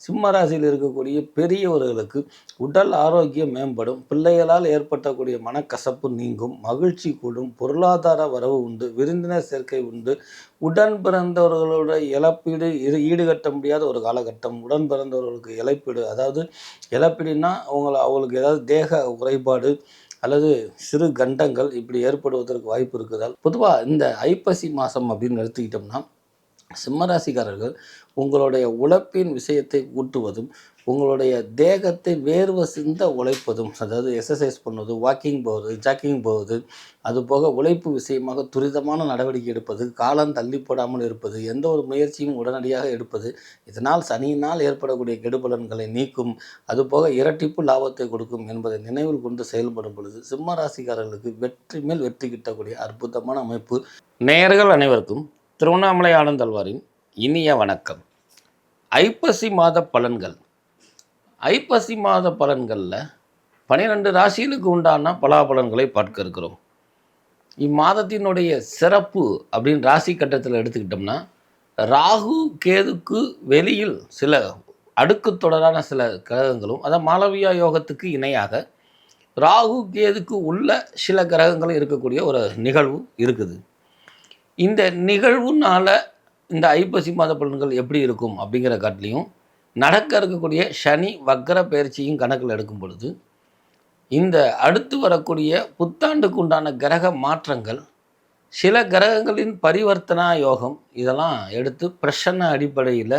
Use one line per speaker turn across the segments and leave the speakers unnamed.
சிம்ம ராசியில் இருக்கக்கூடிய பெரியவர்களுக்கு உடல் ஆரோக்கியம் மேம்படும். பிள்ளைகளால் ஏற்பட்டக்கூடிய மனக்கசப்பு நீங்கும். மகிழ்ச்சி கூடும். பொருளாதார வரவு உண்டு. விருந்தினர் சேர்க்கை உண்டு. உடன் பிறந்தவர்களோட இழப்பீடு இது ஈடுகட்ட முடியாத ஒரு காலகட்டம். உடன் பிறந்தவர்களுக்கு இழப்பீடு. அதாவது இழப்பீடுனா அவங்கள அவங்களுக்கு ஏதாவது தேக குறைபாடு அல்லது சிறு கண்டங்கள் இப்படி ஏற்படுவதற்கு வாய்ப்பு இருக்குதால் பொதுவாக இந்த ஐப்பசி மாதம் அப்படின்னு எடுத்துக்கிட்டோம்னா சிம்மராசிக்காரர்கள் உங்களுடைய உழைப்பின் விஷயத்தை ஊட்டுவதும் உங்களுடைய தேகத்தை வேர்வை சிந்த உழைப்பதும் அதாவது எக்ஸசைஸ் பண்ணுவது வாக்கிங் போவது ஜாக்கிங் போவது அதுபோக உழைப்பு விஷயமாக துரிதமான நடவடிக்கை எடுப்பது காலம் தள்ளி போடாமல் இருப்பது எந்த ஒரு முயற்சியும் உடனடியாக எடுப்பது இதனால் சனியினால் ஏற்படக்கூடிய கெடுபலன்களை நீக்கும் அதுபோக இரட்டிப்பு லாபத்தை கொடுக்கும் என்பதை நினைவில் கொண்டு செயல்படும் பொழுது சிம்ம ராசிக்காரர்களுக்கு வெற்றி மேல் வெற்றி கிட்டக்கூடிய அற்புதமான அமைப்பு. நேயர்கள் அனைவருக்கும் திருவண்ணாமலை ஆனந்தல்வாரின் இனிய வணக்கம். ஐப்பசி மாத பலன்கள். ஐப்பசி மாத பலன்களில் பனிரெண்டு ராசிகளுக்கு உண்டான பலாபலன்களை பார்க்க இருக்கிறோம். இம்மாதத்தினுடைய சிறப்பு அப்படின்னு ராசி கட்டத்தில் எடுத்துக்கிட்டோம்னா ராகு கேதுக்கு வெளியில் சில அடுக்கு தொடரான சில கிரகங்களும் அதான் மாளவியா யோகத்துக்கு இணையாக ராகு கேதுக்கு உள்ள சில கிரகங்களும் இருக்கக்கூடிய ஒரு நிகழ்வு இருக்குது. இந்த நிகழ்வுனால இந்த ஐப்பசி மாத பலன்கள் எப்படி இருக்கும் அப்படிங்கிற காட்டிலையும் நடக்க இருக்கக்கூடிய சனி வக்கர பயிற்சியும் கணக்கில் எடுக்கும் பொழுது இந்த அடுத்து வரக்கூடிய புத்தாண்டுக்கு உண்டான கிரக மாற்றங்கள் சில கிரகங்களின் பரிவர்த்தனா யோகம் இதெல்லாம் எடுத்து பிரசன்ன அடிப்படையில்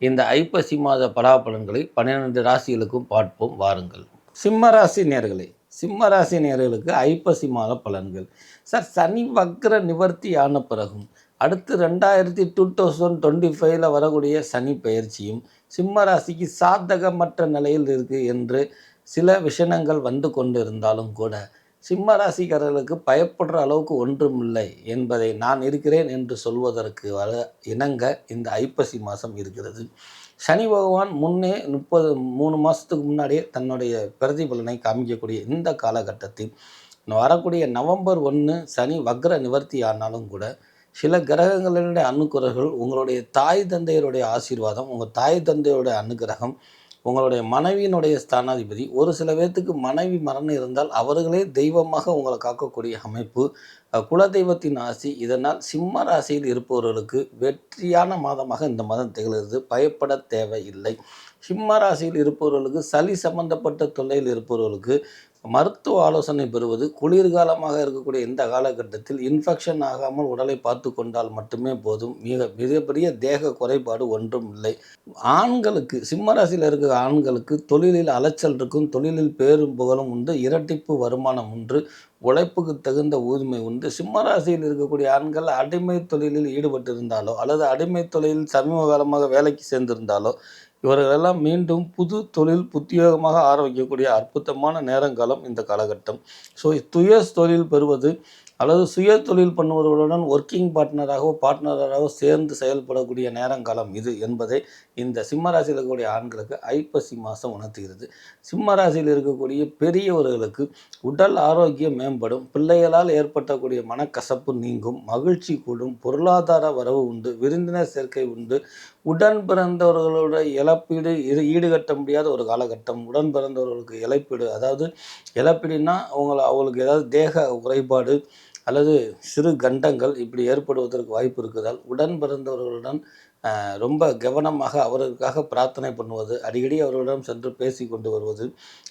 இந்த ஐப்பசி மாத பலாபலன்களை பன்னிரெண்டு ராசிகளுக்கும் பார்ப்போம் வாருங்கள். சிம்ம ராசி நேர்களே சிம்மராசி நேர்களுக்கு ஐப்பசி மாத பலன்கள். சார் சனி வக்ர நிவர்த்தி ஆன பிறகும் அடுத்து ரெண்டாயிரத்தி டூ தௌசண்ட் டுவெண்ட்டி ஃபைவ்ல வரக்கூடிய சனி பயிற்சியும் சிம்மராசிக்கு சாதகமற்ற நிலையில் இருக்குது என்று சில விஷயங்கள் வந்து கொண்டு இருந்தாலும் கூட சிம்மராசிக்காரர்களுக்கு பயப்படுற அளவுக்கு ஒன்றும் இல்லை என்பதை நான் இருக்கிறேன் என்று சொல்வதற்கு வர இணங்க இந்த ஐப்பசி மாதம் இருக்கிறது. சனி பகவான் முன்னே முப்பது மூணு மாதத்துக்கு முன்னாடியே தன்னுடைய பிரதிபலனை காமிக்கக்கூடிய இந்த காலகட்டத்தில் வரக்கூடிய நவம்பர் ஒன்று சனி வக்ர நிவர்த்தி ஆனாலும் கூட சில கிரகங்களினுடைய அனுக்கிரகங்கள் உங்களுடைய தாய் தந்தையருடைய ஆசீர்வாதம் உங்கள் தாய் தந்தையுடைய அனுகிரகம் உங்களுடைய மனைவியினுடைய ஸ்தானாதிபதி ஒரு சில பேர்த்துக்கு மனைவி மரணம் இருந்தால் அவர்களே தெய்வமாக உங்களை காக்கக்கூடிய அமைப்பு குலதெய்வத்தின் ஆசி இதனால் சிம்ம ராசியில் இருப்பவர்களுக்கு வெற்றியான மாதமாக இந்த மாதம் திகழ்கிறது. பயப்பட தேவையில்லை. சிம்ம ராசியில் இருப்பவர்களுக்கு சளி சம்பந்தப்பட்ட தொல்லையில் இருப்பவர்களுக்கு மருத்துவ ஆலோசனை பெறுவது குளிர்காலமாக இருக்கக்கூடிய இந்த காலகட்டத்தில் இன்ஃபெக்ஷன் ஆகாமல் உடலை பார்த்து கொண்டால் மட்டுமே போதும். மிக மிகப்பெரிய தேக குறைபாடு ஒன்றும் இல்லை. ஆண்களுக்கு சிம்மராசியில் இருக்கிற ஆண்களுக்கு தொழிலில் அலைச்சல் இருக்கும் தொழிலில் பேரும் புகழும் உண்டு இரட்டிப்பு வருமானம் உண்டு உழைப்புக்கு தகுந்த ஊதுமை உண்டு. சிம்மராசியில் இருக்கக்கூடிய ஆண்கள் அடிமை தொழிலில் ஈடுபட்டிருந்தாலோ அல்லது அடிமை தொழிலில் சமீப காலமாக வேலைக்கு சேர்ந்திருந்தாலோ இவர்களெல்லாம் மீண்டும் புது தொழில் புத்தியோகமாக ஆரம்பிக்கக்கூடிய அற்புதமான நேரங்காலம் இந்த காலகட்டம். ஸோ துய தொழில் பெறுவது அல்லது சுய தொழில் பண்ணுவர்களுடன் ஒர்க்கிங் பார்ட்னராகவோ பார்ட்னராகவோ சேர்ந்து செயல்படக்கூடிய நேரங்காலம் இது என்பதை இந்த சிம்மராசியில் இருக்கக்கூடிய ஆண்களுக்கு ஐப்பசி மாதம் உணர்த்துகிறது. சிம்மராசியில் இருக்கக்கூடிய பெரியவர்களுக்கு உடல் ஆரோக்கியம் மேம்படும் பிள்ளைகளால் ஏற்பட்டக்கூடிய மனக்கசப்பு நீங்கும் மகிழ்ச்சி கூடும் பொருளாதார வரவு உண்டு விருந்தினர் சேர்க்கை உண்டு உடன் பிறந்தவர்களோட இழப்பீடு இது ஈடுகட்ட முடியாத ஒரு காலகட்டம். உடன் பிறந்தவர்களுக்கு இழப்பீடு அதாவது இழப்பீடுனா அவங்கள அவங்களுக்கு ஏதாவது தேக குறைபாடு அல்லது சிறு கண்டங்கள் இப்படி ஏற்படுவதற்கு வாய்ப்பு இருக்குதால். உடன் பிறந்தவர்களுடன் ரொம்ப கவனமாக அவர்களுக்காக பிரார்த்தனை பண்ணுவது அடிக்கடி அவர்களிடம் சென்று பேசி கொண்டு வருவது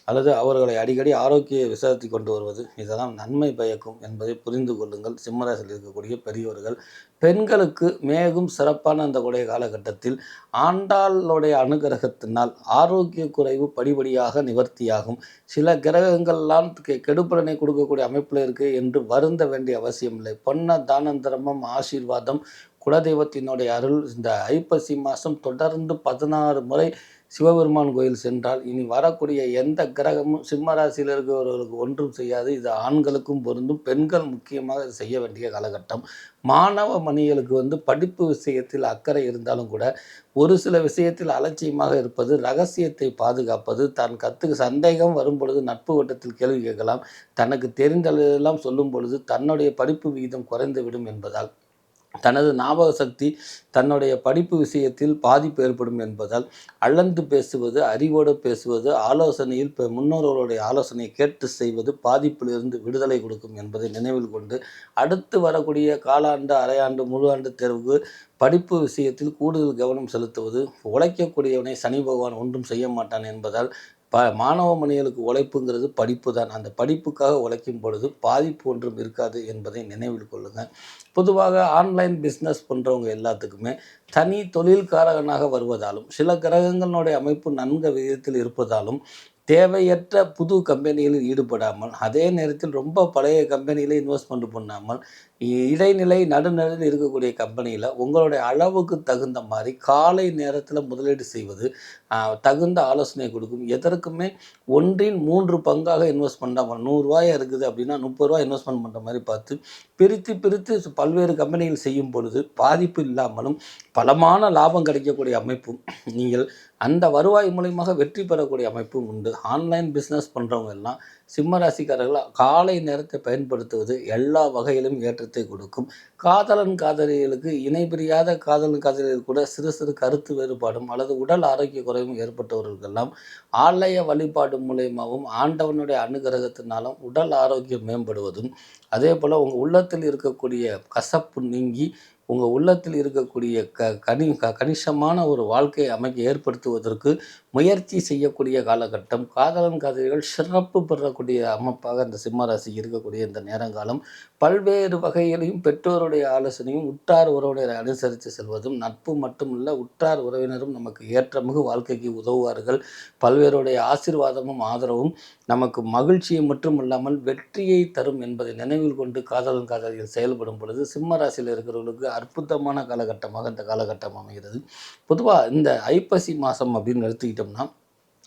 அல்லது அவர்களை அடிக்கடி ஆரோக்கிய விசாரித்து கொண்டு வருவது இதெல்லாம் நன்மை பயக்கும் என்பதை புரிந்து கொள்ளுங்கள். சிம்மராசியில் இருக்கக்கூடிய பெரியவர்கள் பெண்களுக்கு மேகும் சிறப்பான அந்த கூடிய காலகட்டத்தில் ஆண்டாளுடைய அனுகிரகத்தினால் ஆரோக்கிய குறைவு படிப்படியாக நிவர்த்தியாகும். சில கிரகங்கள்லாம் கெடுபலனை கொடுக்கக்கூடிய அமைப்பில் இருக்கு என்று வருந்த வேண்டிய அவசியம் இல்லை பொன்ன தானந்திரமம் ஆசீர்வாதம் குலதெய்வத்தினுடைய அருள் இந்த ஐப்பசி மாதம் தொடர்ந்து பதினாறு முறை சிவபெருமான் கோயில் சென்றால் இனி வரக்கூடிய எந்த கிரகமும் சிம்ம ராசியில் இருக்கிறவர்களுக்கு ஒன்றும் செய்யாது. இது ஆண்களுக்கும் பொருந்தும். பெண்கள் முக்கியமாக செய்ய வேண்டிய காலகட்டம். மாணவ மணிகளுக்கு வந்து படிப்பு விஷயத்தில் அக்கறை இருந்தாலும் கூட ஒரு சில விஷயத்தில் அலட்சியமாக இருப்பது ரகசியத்தை பாதுகாப்பது தான் கற்றுக்கு சந்தேகம் வரும் பொழுது நட்பு வட்டத்தில் கேள்வி கேட்கலாம். தனக்கு தெரிந்ததெல்லாம் சொல்லும் பொழுது தன்னுடைய படிப்பு விகிதம் குறைந்து விடும் என்பதால். தனது ஞாபக சக்தி தன்னுடைய படிப்பு விஷயத்தில் பாதிப்பு ஏற்படும் என்பதால் அளந்து பேசுவது அறிவோடு பேசுவது ஆலோசனையில் முன்னோர்களுடைய ஆலோசனையை கேட்டு செய்வது பாதிப்பிலிருந்து விடுதலை கொடுக்கும் என்பதை நினைவில் கொண்டு அடுத்து வரக்கூடிய காலாண்டு அரையாண்டு முழு ஆண்டு தேர்வுக்கு படிப்பு விஷயத்தில் கூடுதல் கவனம் செலுத்துவது உழைக்கக்கூடியவனை சனி பகவான் ஒன்றும் செய்ய மாட்டான் என்பதால் ப மாணவ மணிகளுக்கு உழைப்புங்கிறது படிப்பு தான் அந்த படிப்புக்காக உழைக்கும் பொழுது பாதிப்பு ஒன்றும் இருக்காது என்பதை நினைவில் கொள்ளுங்கள். பொதுவாக ஆன்லைன் பிஸ்னஸ் பண்ணுறவங்க எல்லாத்துக்குமே தனி தொழில்காரகனாக வருவதாலும் சில கிரகங்களுடைய அமைப்பு நன்க விகிதத்தில் இருப்பதாலும் தேவையற்ற புது கம்பெனிகளில் ஈடுபடாமல் அதே நேரத்தில் ரொம்ப பழைய கம்பெனியில் இன்வெஸ்ட்மெண்ட் பண்ணாமல் இடைநிலை நடுநிலையில் இருக்கக்கூடிய கம்பெனியில் உங்களுடைய அளவுக்கு தகுந்த மாதிரி காலை நேரத்தில் முதலீடு செய்வது தகுந்த ஆலோசனை கொடுக்கும். எதற்குமே ஒன்றின் மூன்று பங்காக இன்வெஸ்ட் பண்ணாமல் நூறுரூவாயாக இருக்குது அப்படின்னா முப்பது ரூபா இன்வெஸ்ட்மெண்ட் பண்ணுற மாதிரி பார்த்து பிரித்து பிரித்து பல்வேறு கம்பெனிகள் செய்யும் பொழுது பாதிப்பு இல்லாமலும் பலமான லாபம் கிடைக்கக்கூடிய அமைப்பும் நீங்கள் அந்த வருவாய் மூலியமாக வெற்றி பெறக்கூடிய அமைப்பும் உண்டு. ஆன்லைன் பிஸ்னஸ் பண்ணுறவங்க எல்லாம் சிம்மராசிக்காரர்கள் காலை நேரத்தை பயன்படுத்துவது எல்லா வகையிலும் ஏற்றத்தை கொடுக்கும். காதலன் காதலிகளுக்கு இணை பிரியாத காதலன் காதலிகள் கூட சிறு சிறு கருத்து வேறுபாடும் அல்லது உடல் ஆரோக்கிய குறைவும் ஏற்பட்டவர்களுக்கெல்லாம் ஆலய வழிபாடு மூலயமாவும் ஆண்டவனுடைய அனுகிரகத்தினாலும் உடல் ஆரோக்கியம் மேம்படுவதும் அதே போல் உங்கள் உள்ளத்தில் இருக்கக்கூடிய கசப்பு நீங்கி உங்கள் உள்ளத்தில் இருக்கக்கூடிய க கனி க கணிசமான ஒரு வாழ்க்கையை அமைக்க ஏற்படுத்துவதற்கு முயற்சி செய்யக்கூடிய காலகட்டம். காதலன் காதலிகள் சிறப்பு பெறக்கூடிய அமைப்பாக இந்த சிம்ம ராசிக்கு இருக்கக்கூடிய இந்த நேரங்காலம் பல்வேறு வகையிலையும் பெற்றோருடைய ஆலோசனையும் உற்றார் உறவினரை அனுசரித்து செல்வதும் நட்பு மட்டுமல்ல உற்றார் உறவினரும் நமக்கு ஏற்றமிகு வாழ்க்கைக்கு உதவுவார்கள். பல்வேறுடைய ஆசீர்வாதமும் ஆதரவும் நமக்கு மகிழ்ச்சியை மட்டும் இல்லாமல் வெற்றியை தரும் என்பதை நினைவில் கொண்டு காதலன் காதலிகள் செயல்படும் பொழுது சிம்ம ராசியில் இருக்கிறவர்களுக்கு அற்புதமான காலகட்டமாக இந்த காலகட்டம் அமைகிறது. பொதுவாக இந்த ஐப்பசி மாதம் அப்படின்னு எடுத்துக்கிட்டோம்னா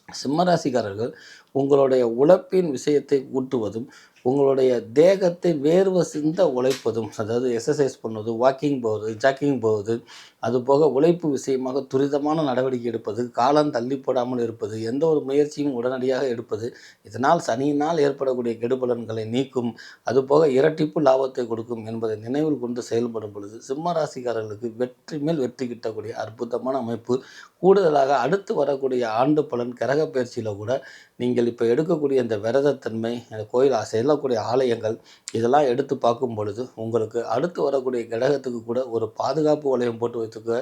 சிம்மராசிக்காரர்கள் உங்களுடைய உழைப்பின் விஷயத்தை கூட்டுவதும் உங்களுடைய தேகத்தை வேர்வை சிந்த உழைப்பதும் அதாவது எக்ஸசைஸ் பண்ணுவது வாக்கிங் போவது ஜாக்கிங் போவது அதுபோக உழைப்பு விஷயமாக துரிதமான நடவடிக்கை எடுப்பது காலம் தள்ளி போடாமல் இருப்பது எந்த ஒரு முயற்சியும் உடனடியாக எடுப்பது இதனால் சனியினால் ஏற்படக்கூடிய கெடுபலன்களை நீக்கும் அதுபோக இரட்டிப்பு லாபத்தை கொடுக்கும் என்பதை நினைவில் கொண்டு செயல்படும் பொழுது சிம்ம ராசிக்காரர்களுக்கு வெற்றி மேல் வெற்றி கிட்டக்கூடிய அற்புதமான அமைப்பு. கூடுதலாக அடுத்து வரக்கூடிய ஆண்டு பலன் கிரக பயிற்சியில் கூட நீங்கள் இப்போ எடுக்கக்கூடிய இந்த விரதத்தன்மை இந்த கோயில் செல்லக்கூடிய ஆலயங்கள் இதெல்லாம் எடுத்து பார்க்கும் பொழுது உங்களுக்கு அடுத்து வரக்கூடிய கிரகத்துக்கு கூட ஒரு பாதுகாப்பு வளையம் போட்டு வைத்துக்க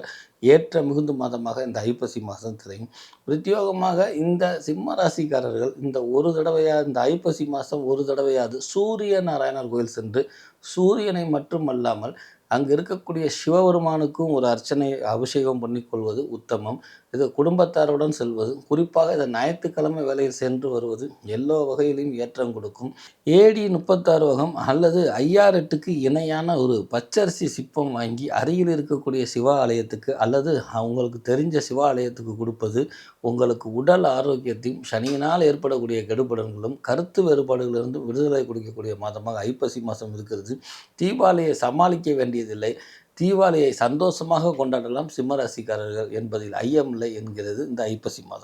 ஏற்ற மிகுந்த மாதமாக இந்த ஐப்பசி மாதம் தெரியும். பிரத்யோகமாக இந்த சிம்ம ராசிக்காரர்கள் இந்த ஒரு தடவையா இந்த ஐப்பசி மாதம் ஒரு தடவையாவது சூரிய நாராயணர் கோயில் சென்று சூரியனை மட்டும் அல்லாமல் அங்கு இருக்கக்கூடிய சிவபெருமானுக்கும் ஒரு அர்ச்சனை அபிஷேகம் பண்ணிக்கொள்வது உத்தமம். இது குடும்பத்தாருடன் செல்வது குறிப்பாக இந்த ஞாயிற்றுக்கிழமை வேலையில் சென்று வருவது எல்லா வகையிலும் ஏற்றம் கொடுக்கும். ஏடி முப்பத்தாறு வகம் அல்லது ஐயாரெட்டுக்கு இணையான ஒரு பச்சரிசி சிப்பம் வாங்கி அருகில் இருக்கக்கூடிய சிவா ஆலயத்துக்கு அல்லது அவங்களுக்கு தெரிஞ்ச சிவா ஆலயத்துக்கு கொடுப்பது உங்களுக்கு உடல் ஆரோக்கியத்தையும் சனியினால் ஏற்படக்கூடிய கெடுபடங்களும் கருத்து வேறுபாடுகளிலிருந்து விடுதலை கொடுக்கக்கூடிய மாதமாக ஐப்பசி மாதம் இருக்கிறது. தீபாவளியை சமாளிக்க வேண்டியதில்லை. தீபாவளியை சந்தோஷமாக கொண்டாடலாம் சிம்மராசிக்காரர்கள் என்பதில் ஐயமில்லை என்கிறது இந்த ஐப்பசி மாதம்.